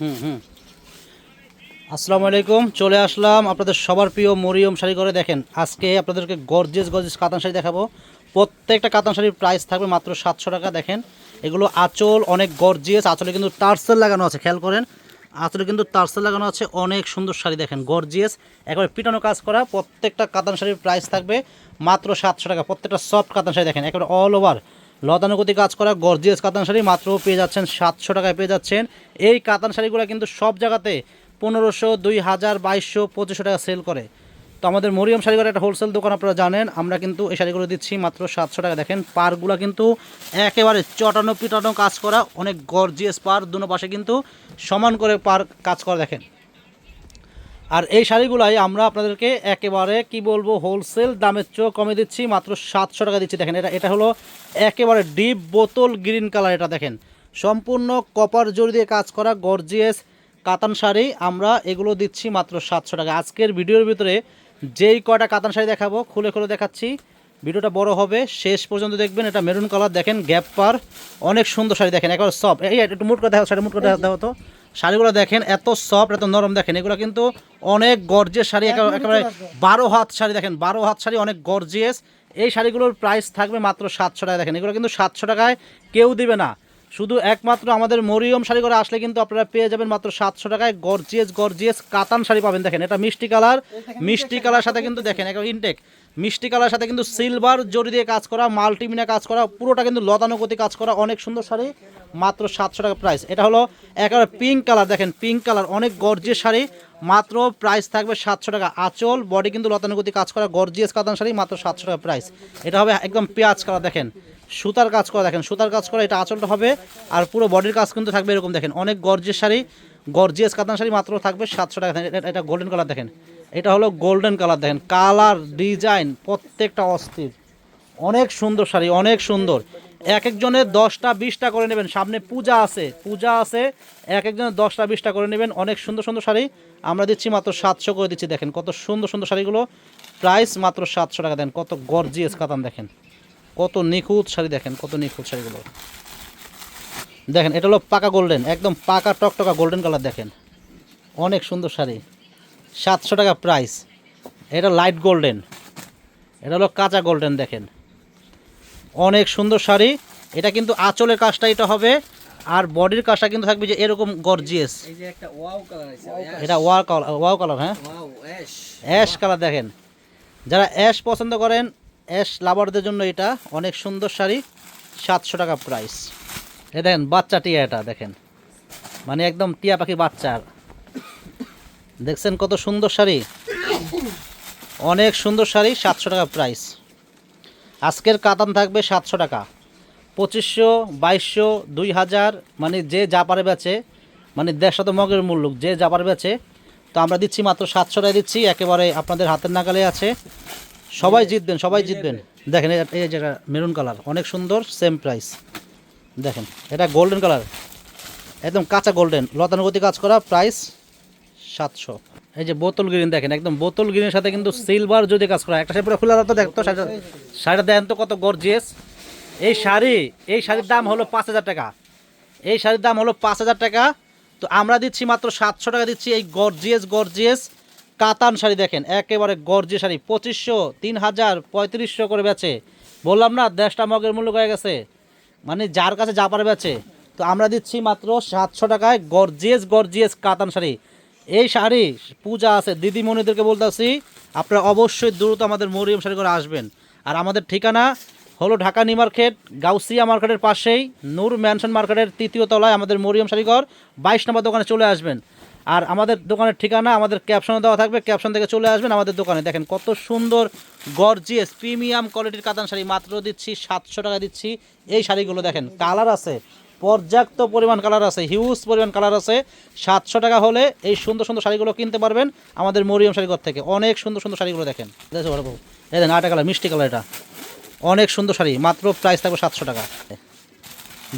হুম হুম। আসসালামু আলাইকুম, চলে আসলাম আপনাদের সবার প্রিয় মরিয়ম শাড়ি করে দেখেন, আজকে আপনাদেরকে গর্জেস গর্জেস কাতান শাড়ি দেখাবো। প্রত্যেকটা কাতান শাড়ির প্রাইস থাকবে মাত্র সাতশো টাকা। দেখেন, এগুলো আঁচল অনেক গর্জিয়াস আঁচলে কিন্তু টার্সেল লাগানো আছে, খেয়াল করেন। আঁচলে কিন্তু টার্সেল লাগানো আছে, অনেক সুন্দর শাড়ি দেখেন গর্জিয়াস একবারে পিটানো কাজ করা, প্রত্যেকটা কাতান শাড়ির প্রাইস থাকবে মাত্র সাতশো টাকা। প্রত্যেকটা সফট কাতান শাড়ি দেখেন, একেবারে অল ওভার লতানুগতি কাজ করা গর্জিয়াস কাতান শাড়ি মাত্র পেয়ে যাচ্ছেন সাতশো টাকায় পেয়ে যাচ্ছেন। এই কাতান শাড়িগুলো কিন্তু সব জায়গাতে পনেরোশো, দুই হাজার, বাইশশো, পঁচিশশো টাকা সেল করে। তো আমাদের মরিয়ম শাড়িঘর একটা হোলসেল দোকান আপনারা জানেন, আমরা কিন্তু এই শাড়িগুলো দিচ্ছি মাত্র সাতশো টাকা দেখেন পারগুলো কিন্তু একেবারে চটানো পিটানো কাজ করা, অনেক গর্জিয়াস পার দুনো পাশে কিন্তু সমান করে পার কাজ করা, দেখেন। আর এই শাড়িগুলাই আমরা আপনাদেরকে একেবারে, কি বলব হোলসেল দামের চেয়েও কমে দিচ্ছি, মাত্র সাতশো টাকা দিচ্ছি। দেখেন, এটা এটা হলো একেবারে ডিপ বোতল গ্রিন কালার এটা, দেখেন। সম্পূর্ণ কপার জড়ি দিয়ে কাজ করা গর্জিয়াস কাতান শাড়ি, আমরা এগুলো দিচ্ছি মাত্র সাতশো টাকা। আজকের ভিডিওর ভিতরে যেই কয়টা কাতান শাড়ি দেখাবো, খুলে খুলে দেখাচ্ছি। ভিডিওটা বড় হবে, শেষ পর্যন্ত দেখবেন, এটা মেরুন কালার দেখেন গ্যাপ পার অনেক সুন্দর শাড়ি, দেখেন, একবার সব এই একটু মুট করে দেখা শাড়ি মুট করে দেওয়া তো। শাড়িগুলো দেখেন এত সফট এত নরম দেখেন এগুলো কিন্তু অনেক গর্জিয়াস শাড়ি একেবারে- একেবারে বারো হাত শাড়ি দেখেন বারো হাত শাড়ি অনেক গর্জিয়াস এই শাড়িগুলোর প্রাইস থাকবে মাত্র সাতশো টাকা দেখেন এগুলো কিন্তু সাতশো টাকায় কেউ দিবে না। শুধু একমাত্র আমাদের মরিয়ম শাড়ি করে আসলে কিন্তু আপনারা পেয়ে যাবেন মাত্র সাতশো টাকায় গর্জিয়াস গর্জিয়াস কাতান শাড়ি পাবেন। দেখেন এটা মিষ্টি কালার মিষ্টি কালার সাথে কিন্তু দেখেন একেবারে ইনটেক মিষ্টি কালার সাথে কিন্তু সিলভার জড়ি দিয়ে কাজ করা মাল্টিমিনা কাজ করা, পুরোটা কিন্তু লতানুগতি কাজ করা, অনেক সুন্দর শাড়ি, মাত্র সাতশো টাকা প্রাইস এটা হলো একেবারে পিঙ্ক কালার দেখেন পিঙ্ক কালার অনেক গর্জিয়াস শাড়ি, মাত্র প্রাইস থাকবে সাতশো টাকা। আঁচল বডি কিন্তু লতানুগতি কাজ করা গর্জিয়াস কাতান শাড়ি, মাত্র সাতশো টাকা প্রাইস এটা হবে একদম পেঁয়াজ কালার দেখেন। সুতার কাজ করা, দেখেন, সুতার কাজ করা, এটা আঁচলটা হবে, আর পুরো বডির কাজ কিন্তু থাকবে এরকম, দেখেন, অনেক গর্জিয়াস শাড়ি গর্জিয়াস কাতান শাড়ি মাত্র থাকবে সাতশো টাকা। এটা গোল্ডেন কালার দেখেন। এটা হলো গোল্ডেন কালার দেখেন। কালার ডিজাইন প্রত্যেকটা অস্থির। অনেক সুন্দর শাড়ি, অনেক সুন্দর। এক একজনের দশটা, বিশটা করে নেবেন। সামনে পূজা আছে। পূজা আছে, এক একজনের দশটা, বিশটা করে নেবেন। অনেক সুন্দর সুন্দর শাড়ি। আমরা দিচ্ছি মাত্র সাতশো করে দিচ্ছি, দেখেন। কত সুন্দর সুন্দর শাড়িগুলো। প্রাইস মাত্র সাতশো টাকা দেন কত গর্জিয়াস কাতান, দেখেন। কত নিখুঁত শাড়ি, দেখেন। কত নিখুঁত শাড়িগুলো। দেখেন, এটা হলো পাকা গোল্ডেন একদম পাকা টকটকা গোল্ডেন কালার দেখেন। অনেক সুন্দর শাড়ি। সাতশো টাকা প্রাইস এটা লাইট গোল্ডেন এটা হলো কাঁচা গোল্ডেন দেখেন। অনেক সুন্দর শাড়ি। এটা কিন্তু আঁচলের কাজটা এটা হবে। আর বডির কাজটা কিন্তু থাকবে যে এরকম গর্জিয়াস একটা ওয়াও কালার এটা ওয়া কালার ওয়াও কালার হ্যাঁ? অ্যাশ অ্যাশ কালার দেখেন। যারা অ্যাশ পছন্দ করেন অ্যাশ লাভারদের জন্য এটা অনেক সুন্দর শাড়ি। সাতশো টাকা প্রাইস এ দেখেন বাচ্চা টিয়া এটা দেখেন। মানে একদম টিয়া পাখি বাচ্চার। দেখছেন কত সুন্দর শাড়ি? অনেক সুন্দর শাড়ি, সাতশো টাকা প্রাইস আজকের কাতান থাকবে সাতশো টাকা। পঁচিশশো, বাইশশো, দুই হাজার মানে যে যা পারে বেচে মানে দেড়শো মগের মূল্য, যে যা পারে বেচে, তো আমরা দিচ্ছি মাত্র সাতশো টাকা দিচ্ছি, একেবারে আপনাদের হাতের নাগালে আছে। সবাই জিতবেন সবাই জিতবেন। দেখেন, এই যেটা মেরুন কালার, অনেক সুন্দর সেম প্রাইস দেখেন, এটা গোল্ডেন কালার একদম কাঁচা গোল্ডেন লতানুগতি কাজ করা প্রাইস সাতশো। এই যে বোতল গ্রিন দেখেন, একদম বোতল গ্রিনের সাথে কিন্তু সিলভার যদি কাজ করা, একটা শাড়ি খোলা তো দেখতো শাড়িটা। দেন তো কত গর্জিয়াস এই শাড়ি, এই শাড়ির দাম হলো পাঁচ হাজার টাকা। এই শাড়ির দাম হলো পাঁচ হাজার টাকা। তো আমরা দিচ্ছি মাত্র সাতশো টাকা, দিচ্ছি এই গর্জিয়াস গর্জিয়াস কাতান শাড়ি দেখেন, একেবারে গর্জিয়াস শাড়ি। পঁচিশশো, তিন হাজার, পঁয়ত্রিশশো করে বেচে। বললাম না, দেশটা মগের মূল্য হয়ে গেছে। মানে যার কাছে যা পারে বেচে। তো আমরা দিচ্ছি মাত্র সাতশো টাকায় গর্জিয়াস গর্জিয়াস কাতান শাড়ি। এই শাড়ি, পূজা আছে। দিদিমণিদেরকে বলতেছি, আপনারা অবশ্যই দ্রুত আমাদের মরিয়ম শাড়ি করে আসবেন। আর আমাদের ঠিকানা হলো ঢাকা নিউ মার্কেট, গাউসিয়া মার্কেটের পাশেই, নূর ম্যানশন মার্কেটের তৃতীয় তলায় আমাদের মরিয়ম শাড়িঘর বাইশ নম্বর দোকানে চলে আসবেন। আর আমাদের দোকানের ঠিকানা, আমাদের ক্যাপশনে দেওয়া থাকবে ক্যাপশন থেকে চলে আসবেন আমাদের দোকানে। দেখেন কত সুন্দর গর্জিয়াস প্রিমিয়াম কোয়ালিটির কাতান শাড়ি। মাত্র দিচ্ছি সাতশো টাকা দিচ্ছি। এই শাড়িগুলো দেখেন কালার আছে। পর্যাপ্ত পরিমাণ কালার আছে হিউজ পরিমাণ কালার আছে। সাতশো টাকা হলে এই সুন্দর সুন্দর শাড়িগুলো কিনতে পারবেন আমাদের মরিয়ম শাড়িঘর থেকে। অনেক সুন্দর সুন্দর শাড়িগুলো দেখেন। দেখেন আটা কালার মিষ্টি কালার এটা। অনেক সুন্দর শাড়ি, মাত্র প্রাইস থাকবে সাতশো টাকা।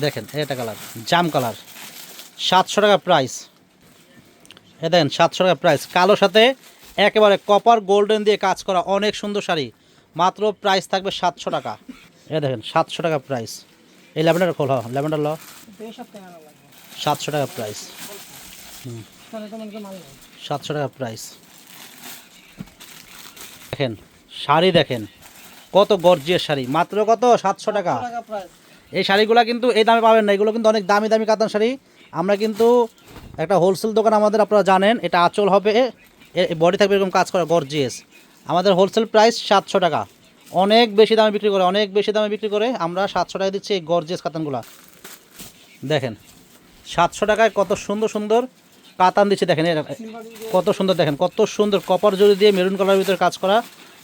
দেখেন, এটা কালার জাম কালার সাতশো টাকা প্রাইস এ দেখেন, সাতশো টাকা প্রাইস কালো সাথে একেবারে কপার গোল্ডেন দিয়ে কাজ করা অনেক সুন্দর শাড়ি। মাত্র প্রাইস থাকবে সাতশো টাকা। এ দেখেন, সাতশো টাকা প্রাইস এই ল্যাভেন্ডার খোল হ্যাঁ ল্যাভেন্ডার ল। সাতশো টাকা প্রাইস সাতশো টাকা প্রাইস দেখেন শাড়ি দেখেন কত গর্জিয়ার শাড়ি। মাত্র কত? সাতশো টাকা। টাকা এই শাড়িগুলো কিন্তু এই দামে পাবেন না। এগুলো কিন্তু অনেক দামি দামি কাতান শাড়ি। আমরা কিন্তু একটা হোলসেল দোকান আমাদের আপনারা জানেন এটা আঁচল হবে বডি থাকবে এরকম কাজ করা গর্জিয়াস আমাদের হোলসেল প্রাইস সাতশো টাকা। অনেক বেশি দামে বিক্রি করে, অনেক বেশি দামে বিক্রি করে আমরা সাতশো টাকা দিচ্ছি এই গর্জেস কাতানগুলো। দেখেন, সাতশো টাকায় কত সুন্দর সুন্দর কাতান দিচ্ছে, দেখেন কত সুন্দর, দেখেন, কত সুন্দর কপার জড়ি দিয়ে মেরুন কালারের ভিতরে কাজ করা,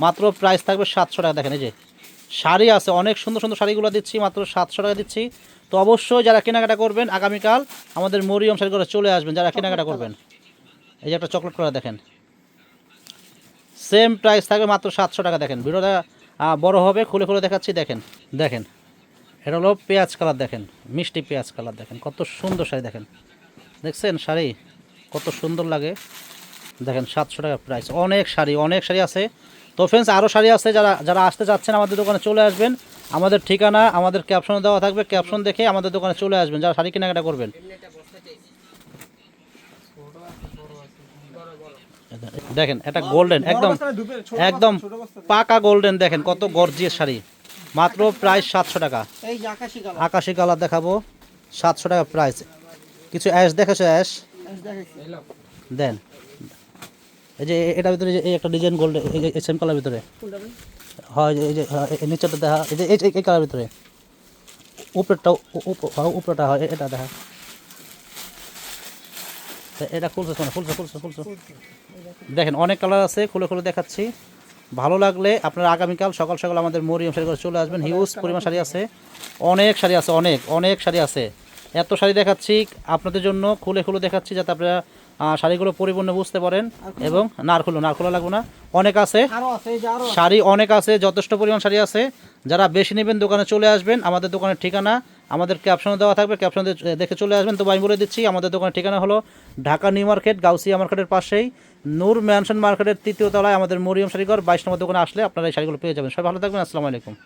মাত্র প্রাইস থাকবে সাতশো টাকা, দেখেন, এই যে শাড়ি আছে, অনেক সুন্দর সুন্দর শাড়িগুলো দিচ্ছি, মাত্র সাতশো টাকা দিচ্ছি। তো অবশ্যই যারা কেনাকাটা করবেন, আগামীকাল আমাদের মরিয়ম শাড়ি করে চলে আসবেন, যারা কেনাকাটা করবেন। এই যে একটা চকলেট কালার দেখেন। সেম প্রাইস থাকবে মাত্র সাতশো টাকা, দেখেন, ভিডিওটা বড় হবে, খুলে খুলে দেখাচ্ছি, দেখেন দেখেন। এটা হলো পেঁয়াজ কালার, দেখেন, মিষ্টি পেঁয়াজ কালার, দেখেন, কত সুন্দর শাড়ি, দেখেন। দেখছেন শাড়ি? কত সুন্দর লাগে। দেখেন, সাতশো টাকা প্রাইস অনেক শাড়ি অনেক শাড়ি আছে। তো ফ্রেন্ডস আরও শাড়ি আছে, যারা যারা আসতে যাচ্ছেন আমাদের দোকানে চলে আসবেন। আমাদের ঠিকানা, আমাদের ক্যাপশনে দেওয়া থাকবে। ক্যাপশন দেখে আমাদের দোকানে চলে আসবেন, যারা শাড়ি কেনাকাটা করবেন। দেখেন এটা গোল্ডেন একদম একদম পাকা গোল্ডেন দেখেন কত গর্জিয়াস শাড়ি। মাত্র প্রাইস সাতশো টাকা। আকাশি কালার দেখাবো সাতশো টাকা প্রাইস কিছু অ্যাশ দেখেছ অ্যাশ দেন। এই যে এটার ভিতরে এই একটা ডিজাইন গোল্ড এই সেম কালার ভিতরে? হয় এই যে হ্যাঁ, এই নিচেরটা দেখা এই যে এই কালার ভিতরে। উপরেরটা উ- উপ- হ্যাঁ, উপরেটা হয় এটা দেখা। এটা খুলছে শোনো খুলছে খুলছে খুলছে। দেখেন অনেক কালার আছে খুলে খুলে দেখাচ্ছি। ভালো লাগলে আপনারা আগামীকাল সকাল সকাল আমাদের মরিয়ম শাড়ি করে চলে আসবেন। হিউজ পরিমাণ শাড়ি আছে। অনেক শাড়ি আছে অনেক অনেক শাড়ি আছে। এত শাড়ি দেখাচ্ছি আপনাদের জন্য খুলে খুলে দেখাচ্ছি যাতে আপনারা শাড়িগুলো পরিপূর্ণ বুঝতে পারেন এবং নার খুলো লাগবে না। অনেক আছে। শাড়ি অনেক আছে যথেষ্ট পরিমাণ শাড়ি আছে। যারা বেশি নেবেন দোকানে চলে আসবেন। আমাদের দোকানের ঠিকানা আমাদের ক্যাপশনে দেওয়া থাকবে ক্যাপশনে দেখে চলে আসবেন। তো আমি বলে দিচ্ছি, আমাদের দোকানের ঠিকানা হলো ঢাকা নিউ মার্কেট, গাউসিয়া মার্কেটের পাশেই। নূর ম্যানশন মার্কেটের তৃতীয় তলায় আমাদের মরিয়ম শাড়িঘর, বাইশ নম্বর দোকানে আসলে আপনারা এই শাড়িগুলো পেয়ে যাবেন। সবাই ভালো থাকবেন, আসসালামু আলাইকুম।